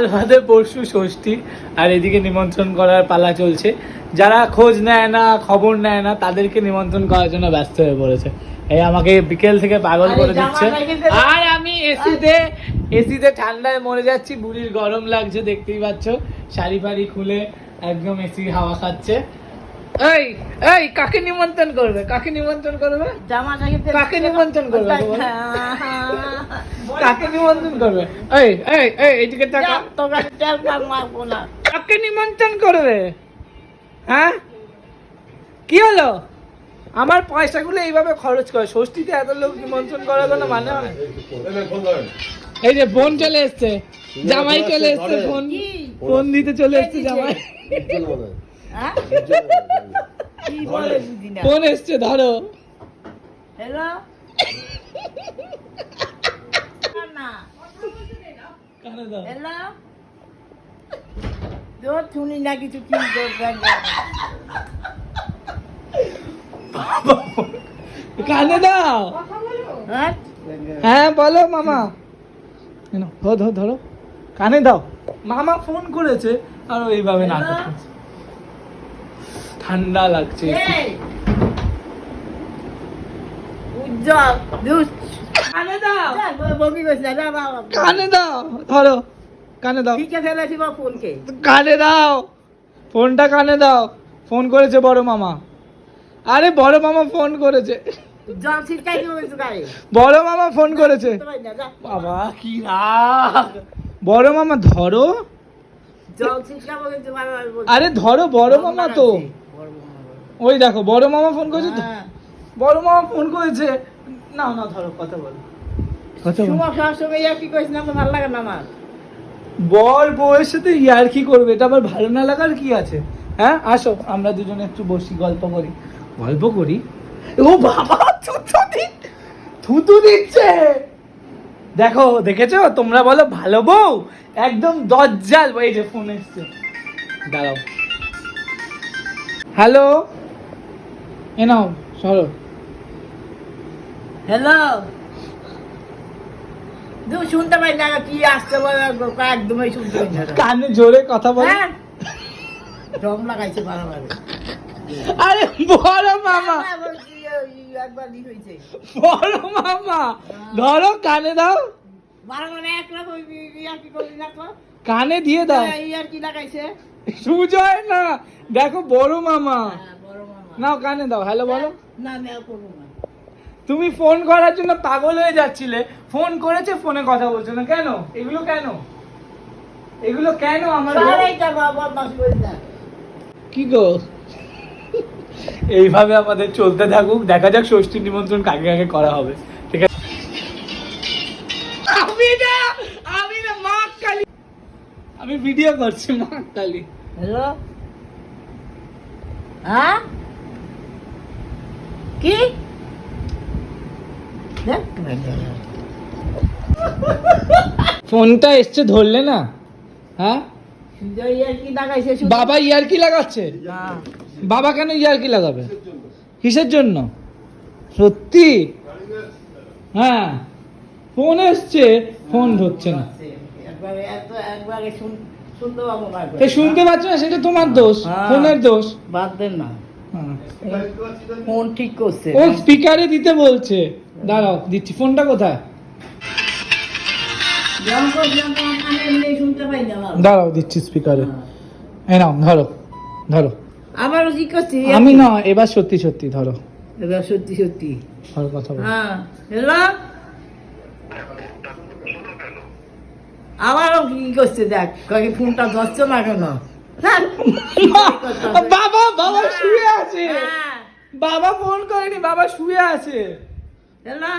কাল বাদে পরশু ষষ্ঠী আর এদিকে নিমন্ত্রণ করার পালা চলছে। যারা খোঁজ নেয় না খবর নেয় না তাদেরকে নিমন্ত্রণ করার জন্য ব্যস্ত হয়ে পড়েছে। এই আমাকে বিকেল থেকে পাগল করে দিচ্ছে। আর আমি এসিতে এসিতে ঠান্ডায় মরে যাচ্ছি বুড়ির গরম লাগছে দেখতেই পাচ্ছ। শাড়ি ফাড়ি খুলে একদম এসি হাওয়া খাচ্ছে। এই এই কাকে নিমন্ত্রণ করবে? কাকে নিমন্ত্রণ করবে? জামা কাকে নিমন্ত্রণ করবে বলো? কাকে নিমন্ত্রণ করবে? এই এই এই এদিকে টাকা কাকে নিমন্ত্রণ করবে? হ্যাঁ? কি হলো? আমার পয়সাগুলো এইভাবে খরচ করে ষষ্ঠীতে এত লোক নিমন্ত্রণ করার কোনো মানে হয়? এই যে বোন চলে এসছে জামাই চলে এসছে ফোন কি? ফোন দিতে চলে এসছে জামাই। হ্যাঁ? ফোন এসছে ধরো। হ্যালো না কানে দাও হ্যালো তোর শুনি না কিছু কি কানে দাও হ্যাঁ? হ্যাঁ বলো মামা। ধরো ধরো ধরো। কানে দাও মামা ফোন করেছে আর এইভাবে না ঠান্ডা লাগছে! উজ্জ্বল কানে দাও। বমি করছে বাবা কানে দাও ধরো কানে দাও। ঠিক আছে ফেলেছি ফোনকে। কানে দাও ফোনটা কানে দাও। ফোন করেছে বড় মামা। আরে বড় মামা ফোন করেছে। বড় মামা ফোন করেছে। বাবা কি রাগ। বড় মামা ধরো। আরে ধরো বড় মামা তো। ওই দেখো বড় মামা ফোন করেছে তো। হ্যাঁ। বড় মামা ফোন করেছে। না না ধরো কথা বলো। কথা বলো। সুমা সবসময় আর করিস না আমার ভালো লাগে না আমার? বর বউয়ের সাথে ইয়ারকি করবে? এটা আবার ভালো না লাগার কি আছে? হ্যাঁ আসো আমরা দুজনে একটু বসি গল্প করি। গল্প করি? ও বাবা থুতু দি থুতু দিচ্ছে! দেখো দেখেছ? তোমরা বলো ভালো বউ? একদম দজ্জাল এই যে ফোন এসছে। দাঁড়াও। হ্যালো? এ নাও। সরো হ্যালো দু শুনতে পাই না কি আসতে বলে একদমই শুনতে পাই না। কানে জোরে কথা বলো। হ্যাঁ? দম লাগাইছে বারবার। আরে বড় মামা। হ্যাঁ, ই হয়েছে? বড় মামা। ধরো কানে দাও। বারবার একরকম ইয়ার কি করবি না তো? কানে দিয়ে দাও। ইয়ার কি লাগাইছে? সুজয় না দেখো বড় মামা। হ্যাঁ, বড় মামা। নাও কানে দাও। হ্যালো বলো। না না করব না। তুমি ফোন করার জন্য পাগল হয়ে যাচ্ছিলে। ফোন করেছে ফোনে কথা বলছো না। কেন? এগুলো কেন? এগুলো কেন আমার কি গো? এইভাবে আমাদের চলতে থাকুক। দেখা যাক ষষ্ঠী নিমন্ত্রণ কাকে কাকে করা হবে। ঠিক আছে? আমি না আমি না মা কালী। আমি ভিডিও করছি মা কালী। হ্যালো হ্যাঁ? কি? ফোনটা এসছে ধরলে না হ্যাঁ? বাবা ইয়ার কি লাগাচ্ছে? বাবা কেন ইয়ার কি লাগাবে? কিসের জন্য? সত্যি? হ্যাঁ। ফোন এসছে ফোন ধরছে না। একবারে শুন শুনতে পাচ্ছ না সেটা তোমার দোষ হ্যাঁ। ফোনের দোষ। বাদ দেন না। ফোন ঠিক করছে। ও স্পিকারে দিতে বলছে। দাঁড়াও দিচ্ছি। ফোনটা কোথায়। দাঁড়াও দিচ্ছি স্পিকারে। এই নাও ধরো ধরো। আবারও কি করছি? আমি না এবার সত্যি সত্যি ধরো। এবার সত্যি সত্যি। ধরো কথা বলো। হ্যাঁ হ্যালো? আবারও কি করছে দেখ কয়েক ফোনটা ধরছে না কেন। বাবা বাবা শুয়ে আছে। হ্যাঁ। বাবা ফোন করেনি বাবা শুয়ে আছে। হ্যালো।